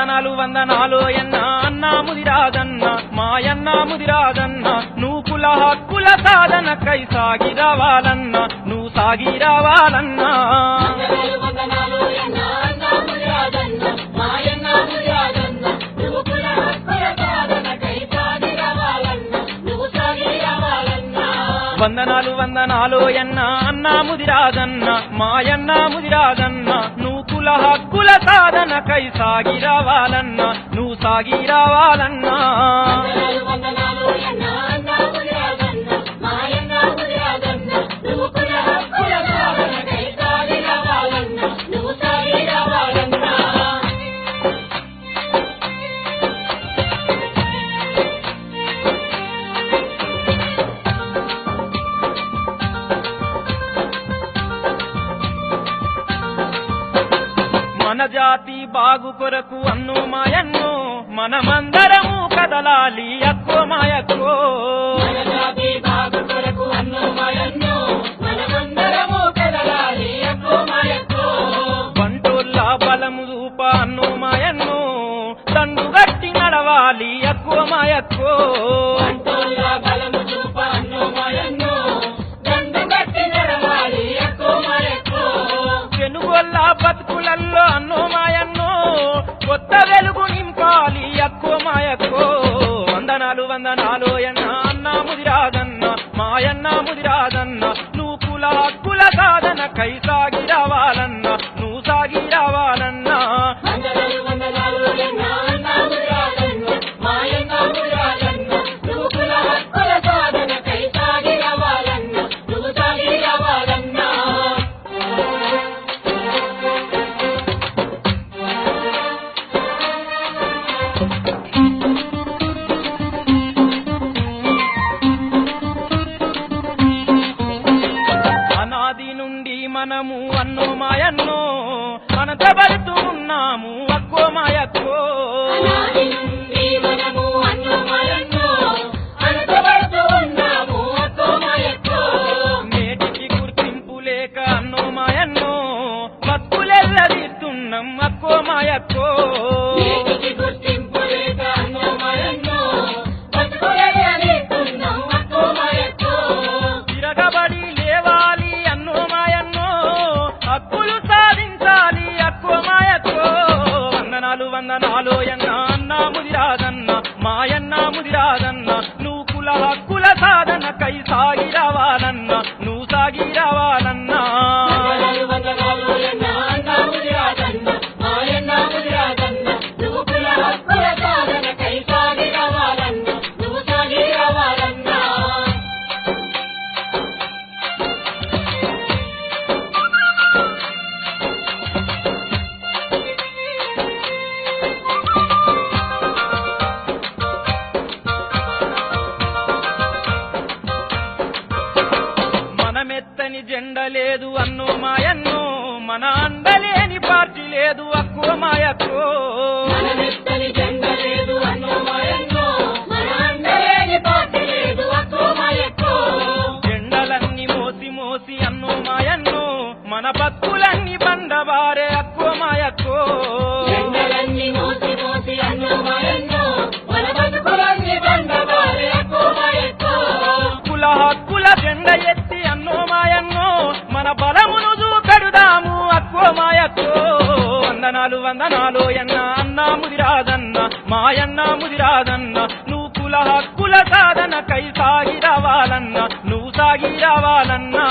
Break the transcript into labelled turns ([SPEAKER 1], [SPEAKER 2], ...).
[SPEAKER 1] వందనాలో ఎన్న అన్నా ముదిరాదన్న మాయన్న ముదిరాదన్న నువ్వు కుల హక్కుల
[SPEAKER 2] వందనాలు వందనాలు నువ్వు కుల హక్కుల సాధనకై సాగి రావాలన్న నువ్వు సాగి రావాలన్నా.
[SPEAKER 1] వందనాలు వందనాలో ఎన్న అన్నా ముదిరాదన్న మాయన్న ముదిరాదన్న నువ్వు కుల హక్కుల సాధనకై సాగి రావాలన్న నువ్వు సాగిరావాలన్నా. బాగు కొరకు అన్ను మాయన్ను మనమందరము కదలాలి అక్కో మాయక్కో.
[SPEAKER 2] అన్నో
[SPEAKER 1] బలము అన్ను మాయన్ను దండు గట్టి నడవాలి అక్కో మాయక్కో.
[SPEAKER 2] అంటోళ్ళ బలము మాయన్న
[SPEAKER 1] ముదిరాదన్న మనము అన్నో మాయన్నో అనతబడుతూ ఉన్నాము అక్కో మాయక్కో. మాయన్న ముదిరాదన్న నువ్వు కుల హక్కుల సాధన
[SPEAKER 2] కైసా
[SPEAKER 1] మనమెత్తని జెండ లేదు అన్నో మాయన్నో. మన అండలేని పార్టీ లేదు అక్కో మాయక్కో. జెండలన్నీ మోసి మోసి అన్నో మాయన్నో. మన బతుకులన్నీ బండబారే అక్కో మాయక్కో. వందనాలు వందనాలు ఎన్న అన్న ముదిరాదన్న మాయన్న ముదిరాదన్న నువ్వు కుల హక్కుల సాధన కై సాగి రావాలన్న నువ్వు సాగి రావాలన్నా.